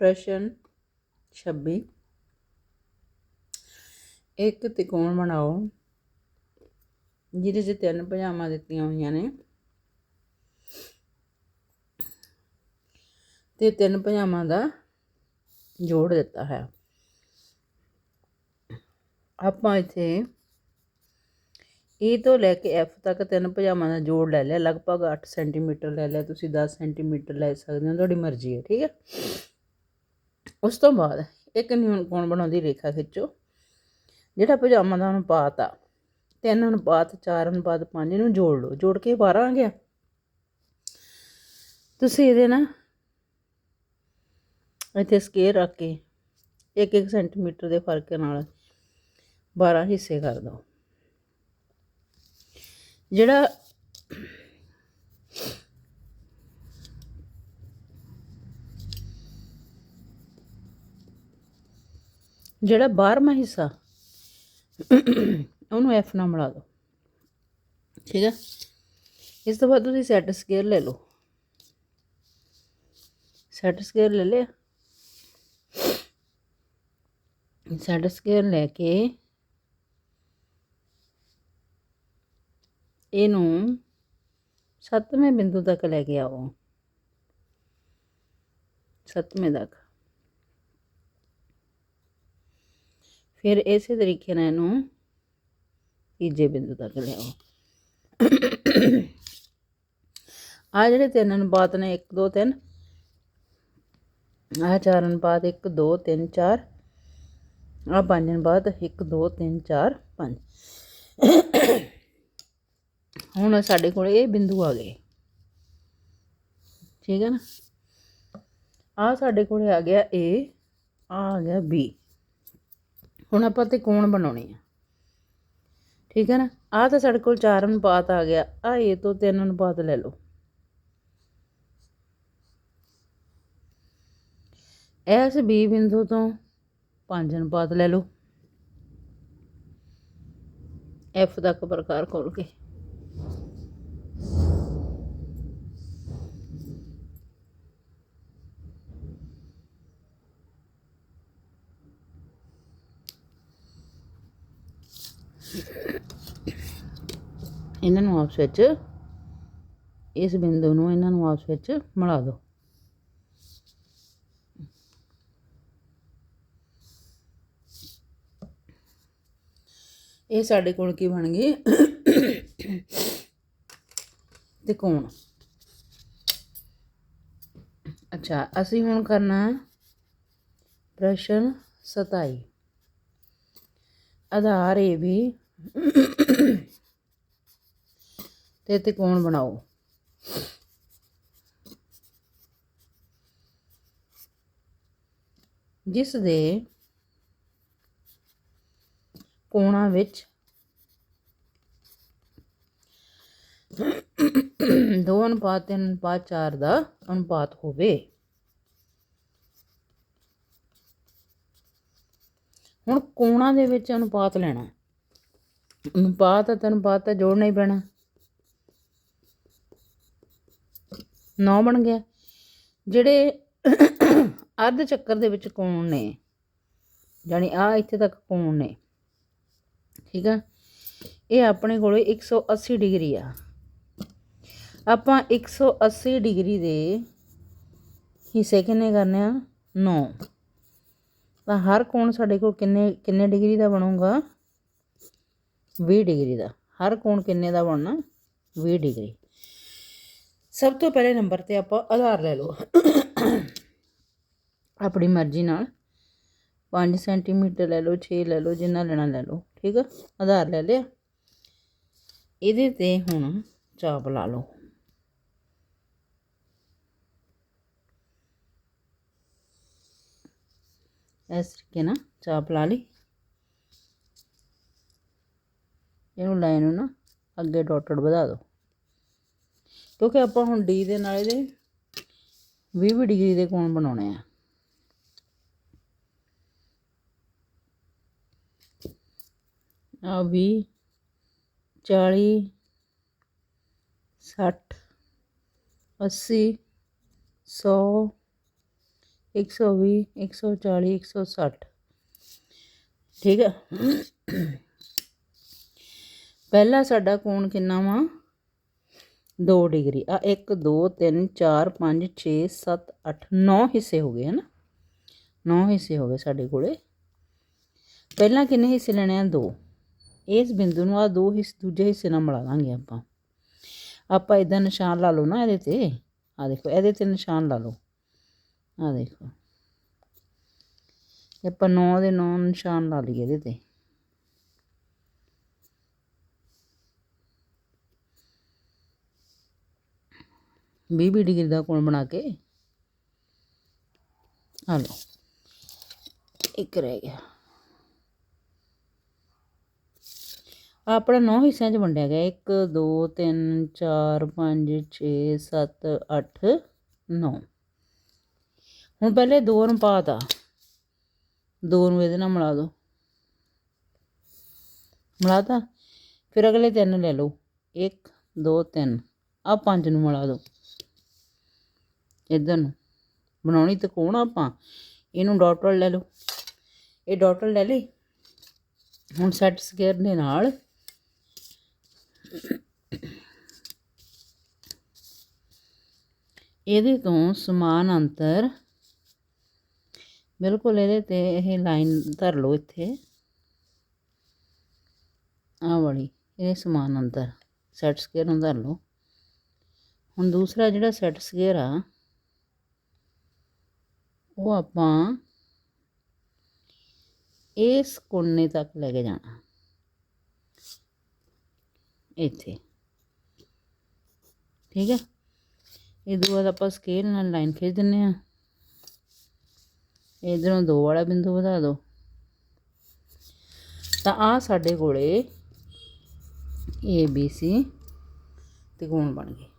ਪ੍ਰਸ਼ਨ 26 ਇੱਕ ਤਿਕੋਣ ਬਣਾਓ, ਜਿਹਦੇ 'ਚ ਤਿੰਨ ਭੁਜਾਵਾਂ ਦਿੱਤੀਆਂ ਹੋਈਆਂ ਨੇ। ਤੇ ਤਿੰਨ ਭੁਜਾਵਾਂ ਦਾ ਜੋੜ ਦਿੱਤਾ ਹੈ। ਆਪਾਂ ਇੱਥੇ E ਤੋਂ ਲੈ ਕੇ F ਤੱਕ ਤਿੰਨ ਭੁਜਾਵਾਂ ਦਾ ਜੋੜ ਲੈ ਲਿਆ। ਲਗਭਗ 8 ਸੈਂਟੀਮੀਟਰ ਲੈ ਲਿਆ। ਤੁਸੀਂ 10 ਸੈਂਟੀਮੀਟਰ ਲੈ ਸਕਦੇ ਹੋ। ਤੁਹਾਡੀ ਮਰਜ਼ੀ ਹੈ। ਠੀਕ ਹੈ। ਉਸ ਤੋਂ ਬਾਅਦ ਇੱਕ ਨਿਊਨ ਕੋਣ ਬਣਾਉਂਦੀ ਰੇਖਾ ਖਿੱਚੋ, ਜਿਹੜਾ ਪਜਾਮਾ ਦਾ ਅਨੁਪਾਤ ਆ, ਤਿੰਨ ਅਨੁਪਾਤ 4 ਅਨੁਪਾਤ 5 ਨੂੰ ਜੋੜ ਲਓ, ਜੋੜ ਕੇ 12 ਆ ਗਿਆ। ਤੁਸੀਂ ਇਹਦੇ ਨਾ ਇੱਥੇ ਸਕੇਅਰ ਰੱਖ ਕੇ 1-1 ਸੈਂਟੀਮੀਟਰ ਦੇ ਫ਼ਰਕ ਨਾਲ 12 ਹਿੱਸੇ ਕਰ ਦਿਓ। ਜਿਹੜਾ ਜਿਹੜਾ 12ਵਾਂ ਹਿੱਸਾ, ਉਹਨੂੰ ਐਫ ਨਾਲ ਮਿਲਾ ਦਿਓ। ਠੀਕ ਹੈ ਇਸ ਤੋਂ ਬਾਅਦ ਤੁਸੀਂ ਸੈਟ ਸਕੇਅਰ ਲੈ ਲਓ। ਸੈਟ ਸਕੇਅਰ ਲੈ ਲਿਆ। ਸੈਟ ਸਕੇਅਰ ਲੈ ਕੇ ਇਹਨੂੰ ਸੱਤਵੇਂ ਬਿੰਦੂ ਤੱਕ ਲੈ ਕੇ ਆਓ। ਸੱਤਵੇਂ ਤੱਕ। ਫਿਰ ਇਸੇ ਤਰੀਕੇ ਨਾਲ ਇਹਨੂੰ ਤੀਜੇ ਬਿੰਦੂ ਤੱਕ ਲਿਆਓ। ਆ ਜਿਹੜੇ ਤਿੰਨ ਅਨੁਪਾਤ ਨੇ 1 2 3 ਆ ਚਾਰ ਅਨੁਪਾਤ 1 2 3 4 ਆ ਪੰਜ ਅਨੁਪਾਤ 1 2 3 4 5 ਹੁਣ ਸਾਡੇ ਕੋਲ ਇਹ ਬਿੰਦੂ ਆ ਗਏ। ਠੀਕ ਹੈ ਨਾ? ਆ ਸਾਡੇ ਕੋਲ ਆ ਗਿਆ A ਆ ਆ ਗਿਆ B ਹੁਣ ਆਪਾਂ ਤੇ ਕੋਣ ਬਣਾਉਣੇ ਆ? ਠੀਕ ਹੈ ਨਾ? ਆ ਤਾਂ ਸਾਡੇ ਕੋਲ 4 ਅਨੁਪਾਤ ਆ ਗਿਆ। ਆ ਇਹ ਤੋਂ 3 ਅਨੁਪਾਤ ਲੈ ਲਓ। ਇਸ B ਬਿੰਦੂ ਤੋਂ 5 ਅਨੁਪਾਤ ਲੈ ਲਓ। F ਤੱਕ ਪ੍ਰਕਾਰ ਖੋਲ ਕੇ। ਇਹਨਾਂ ਨੂੰ ਆਪਸ ਵਿੱਚ, ਇਸ ਬਿੰਦੂ ਨੂੰ ਇਹਨਾਂ ਨੂੰ ਆਪਸ ਵਿੱਚ ਮਿਲਾ ਦਿਓ। ਇਹ ਸਾਡੇ ਕੋਲ ਕੀ ਬਣ ਗਏ ਤਿਕੋਣ ਅੱਛਾ, ਅਸੀਂ ਹੁਣ ਕਰਨਾ ਪ੍ਰਸ਼ਨ 27 ਆਧਾਰ ਇਹ ਵੀ ਤੇ ਤਿਕੋਣ ਬਣਾਓ ਜਿਸ ਦੇ ਕੋਣਾਂ ਵਿੱਚ ਦੋ ਅਨੁਪਾਤ ਤਿੰਨ ਅਨੁਪਾਤ ਚਾਰ ਦਾ ਅਨੁਪਾਤ ਹੋਵੇ। ਹੁਣ ਕੋਣਾ ਦੇ ਵਿੱਚ ਅਨੁਪਾਤ ਲੈਣਾ। ਅਨੁਪਾਤ ਅਤੇ ਅਨੁਪਾਤ ਤਾਂ ਜੋੜਨਾ ਹੀ ਪੈਣਾ। 9 ਬਣ ਗਿਆ। ਜਿਹੜੇ ਅਰਧ ਚੱਕਰ ਦੇ ਵਿੱਚ ਕੋਣ ਨੇ ਜਾਨੀ ਆ ਇੱਥੇ ਤੱਕ ਕੋਣ ਨੇ, ਠੀਕ ਆ? ਇਹ ਆਪਣੇ ਕੋਲੇ 180 ਡਿਗਰੀ ਆ। ਆਪਾਂ 180 ਡਿਗਰੀ ਦੇ ਹਿੱਸੇ ਕਿੰਨੇ ਕਰਨੇ ਆ? 9 ਤਾਂ ਹਰ ਕੋਣ ਸਾਡੇ ਕੋਲ ਕਿੰਨੇ ਕਿੰਨੇ ਡਿਗਰੀ ਦਾ ਬਣੂਗਾ? 20 ਡਿਗਰੀ ਦਾ। ਹਰ ਕੋਣ ਕਿੰਨੇ ਦਾ ਬਣਨਾ? 20 ਡਿਗਰੀ। ਸਭ ਤੋਂ ਪਹਿਲੇ ਨੰਬਰ ਤੇ ਆਪਾਂ ਆਧਾਰ ਲੈ ਲਓ। ਆਪਣੀ ਮਰਜ਼ੀ ਨਾਲ 5 ਸੈਂਟੀਮੀਟਰ ਲੈ ਲਓ 6 ਲੈ ਲਓ, ਜਿੰਨਾ ਲੈਣਾ ਲੈ ਲਓ, ਠੀਕ ਆ? ਆਧਾਰ ਲੈ ਲਿਆ। ਇਹਦੇ ਤੇ ਹੁਣ ਚਾਪ ਲਾ ਲਓ। ਇਸ ਤਰੀਕੇ ਨਾਲ ਚਾਪ ਲਾ ਲਈ। ਇਹਨੂੰ ਲਾਈਨ ਨੂੰ ਨਾ ਅੱਗੇ ਡਾਟਡ ਵਧਾ ਦਿਓ। ਕਿਉਂਕਿ ਆਪਾਂ ਹੁਣ ਡੀ ਦੇ ਨਾਲ ਇਹਦੇ 20 ਡਿਗਰੀ ਦੇ ਕੋਣ ਬਣਾਉਣੇ ਆ। ਆ 20 40 60 80 100 120 140 160 ਠੀਕ ਹੈ ਪਹਿਲਾ ਸਾਡਾ ਕੋਣ ਕਿੰਨਾ ਵਾ? 2 ਡਿਗਰੀ। ਆ 1 2 3 4 5 6 7 8 9 ਹਿੱਸੇ ਹੋ ਗਏ, ਹਨ? 9 ਹਿੱਸੇ ਹੋ ਗਏ ਸਾਡੇ ਕੋਲੇ। ਪਹਿਲਾਂ ਕਿੰਨੇ ਹਿੱਸੇ ਲੈਣੇ ਆ? 2 ਇਸ ਬਿੰਦੂ ਨੂੰ ਆ ਦੋ ਹਿੱਸੇ, ਦੂਜੇ ਹਿੱਸੇ ਨਾਲ ਮਿਲਾ ਦਾਂਗੇ ਆਪਾਂ। ਆਪਾਂ ਇਦਾਂ ਨਿਸ਼ਾਨ ਲਾ ਲਓ ਨਾ ਇਹਦੇ ਤੇ। ਆ ਦੇਖੋ, ਇਹਦੇ ਤੇ ਨਿਸ਼ਾਨ ਲਾ ਲਓ। ਆ ਦੇਖੋ। ਆਪਾਂ 9 ਦੇ 9 ਨਿਸ਼ਾਨ ਲਾ ਲਈਏ ਇਹਦੇ ਤੇ। ਵੀਹ ਵੀਹ ਡਿਗਰੀ ਦਾ ਕੋਣ ਬਣਾ ਕੇ? ਆ ਲਓ। ਇੱਕ ਰਹਿ ਗਿਆ। ਆਪਣਾ 9 ਹਿੱਸਿਆਂ 'ਚ ਵੰਡਿਆ ਗਿਆ। 1 2 3 4 5 6 7 8 9 ਹੁਣ ਪਹਿਲੇ ਦੋ ਨੂੰ ਪਾਤਾ ਦੋ ਨੂੰ ਇਹਦੇ ਨਾਲ ਮਿਲਾ ਦਿਓ ਮਿਲਾਤਾ ਫਿਰ ਅਗਲੇ ਤਿੰਨ ਲੈ ਲਓ। 1 2 3 ਆ ਪੰਜ ਨੂੰ ਮਿਲਾ ਦਿਓ ਇਧਰ ਨੂੰ। ਬਣਾਉਣੀ ਤਾਂ ਕੋਣ ਆਪਾਂ? ਇਹਨੂੰ ਡਾਟਲ ਲੈ ਲਓ। ਇਹ ਡਾਟਲ ਲੈ ਲਈ। ਹੁਣ ਸੈਟ ਸਕੇਅਰ ਦੇ ਨਾਲ ਇਹਦੇ ਤੋਂ ਸਮਾਨ ਅੰਤਰ ਬਿਲਕੁਲ ਇਹਦੇ ਤੇ ਇਹ ਲਾਈਨ ਧਰ ਲਓ ਇੱਥੇ। ਆ ਵਾਲੀ, ਇਹ ਸਮਾਨ ਅੰਤਰ। ਸੈਟ ਸਕੇਅਰ ਨੂੰ ਧਰ ਲਓ। ਹੁਣ ਦੂਸਰਾ ਜਿਹੜਾ ਸੈਟ ਸਕੇਅਰ ਆ ਉਹ ਆਪਾਂ ਇਸ ਕੋਨੇ ਤੱਕ ਲੈ ਕੇ ਜਾਣਾ। ਇੱਥੇ। ਠੀਕ ਹੈ? ਇਹ ਤੋਂ ਬਾਅਦ ਆਪਾਂ ਸਕੇਲ ਨਾਲ ਲਾਈਨ ਖਿੱਚ ਦਿੰਨੇ ਆ ਇਧਰੋਂ ਦੋ ਵਾਲਾ ਬਿੰਦੂ ਵਧਾ ਦਿਓ ਤਾਂ ਆ ਸਾਡੇ ਕੋਲੇ ਏ ਬੀ ਸੀ ਤਿਕੋਣ ਬਣ ਗਏ।